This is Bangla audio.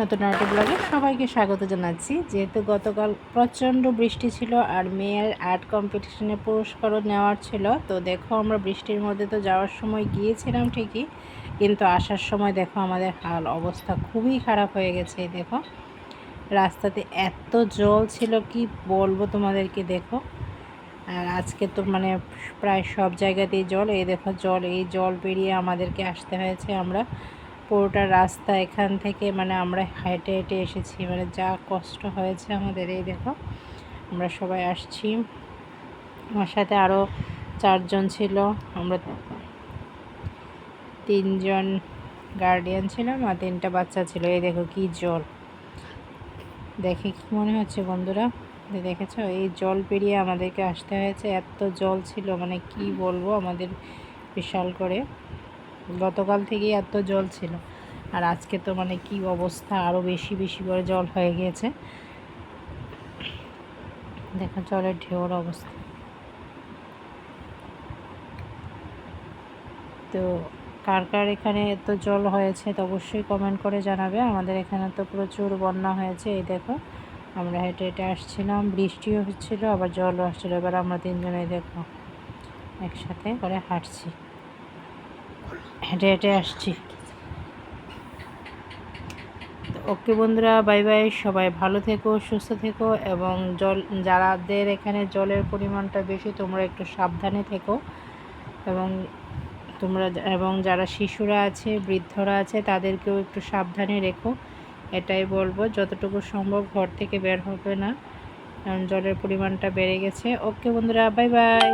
নতুন আর্টি ব্লগে সবাইকে স্বাগত জানাচ্ছি। যেহেতু গতকাল প্রচণ্ড বৃষ্টি ছিল আর মেয়ের আর্ট কম্পিটিশনে পুরস্কারও নেওয়ার ছিল, তো দেখো আমরা বৃষ্টির মধ্যে তো যাওয়ার সময় গিয়েছিলাম ঠিকই, কিন্তু আসার সময় দেখো আমাদের হাল অবস্থা খুবই খারাপ হয়ে গেছে দেখো। রাস্তাতে এত জল ছিল, কি বলব তোমাদেরকে দেখো। আর আজকে তো মানে প্রায় সব জায়গাতেই জল, এই দেখো জল, এই জল পেরিয়ে আমাদেরকে আসতে হয়েছে আমরা। পুরোটা রাস্তা এখান থেকে মানে আমরা হেঁটে হেঁটে এসেছি মানে যা কষ্ট হয়েছে আমাদের, এই দেখো। আমরা সবাই আসছি। আমার সাথে আরও চারজন ছিল। আমরা তিনজন গার্ডিয়ান ছিলাম আর তিনটা বাচ্চা ছিল। এই দেখো কি জল। দেখে কি মনে হচ্ছে বন্ধুরা? দেখেছ? এই জল পেরিয়ে আমাদেরকে আসতে হয়েছে। এত জল ছিল মানে কি বলব আমাদের, বিশাল করে। গতকাল থেকেই এত জল ছিল। আর আজকে তো মানে কি অবস্থা আরও বেশি বেশি করে জল হয়ে গিয়েছে। দেখো জলের ঢেউর অবস্থা। তো কার কার এখানে এত জল হয়েছে তো অবশ্যই কমেন্ট করে জানাবে। আমাদের এখানে তো প্রচুর বন্যা হয়েছে, এই দেখো। আমরা হেঁটে হেঁটে আসছিলাম বৃষ্টিও হচ্ছিল, আবার জলও আসছিল। এবার আমরা তিনজনে দেখো একসাথে করে হাঁটছি। হেঁটে হেঁটে আসছি। ওকে বন্ধুরা বাই বাই সবাই ভালো থেকো, সুস্থ থেকো এবং জল, যারাদের এখানে জলের পরিমাণটা বেশি, তোমরা একটু সাবধানে থেকো এবং তোমরা এবং যারা শিশুরা আছে, বৃদ্ধরা আছে, তাদেরকেও একটু সাবধানে রেখো। এটাই বলব, যতটুকু সম্ভব ঘর থেকে বের হবে না, কারণ জলের পরিমাণটা বেড়ে গেছে। ওকে বন্ধুরা বাই বাই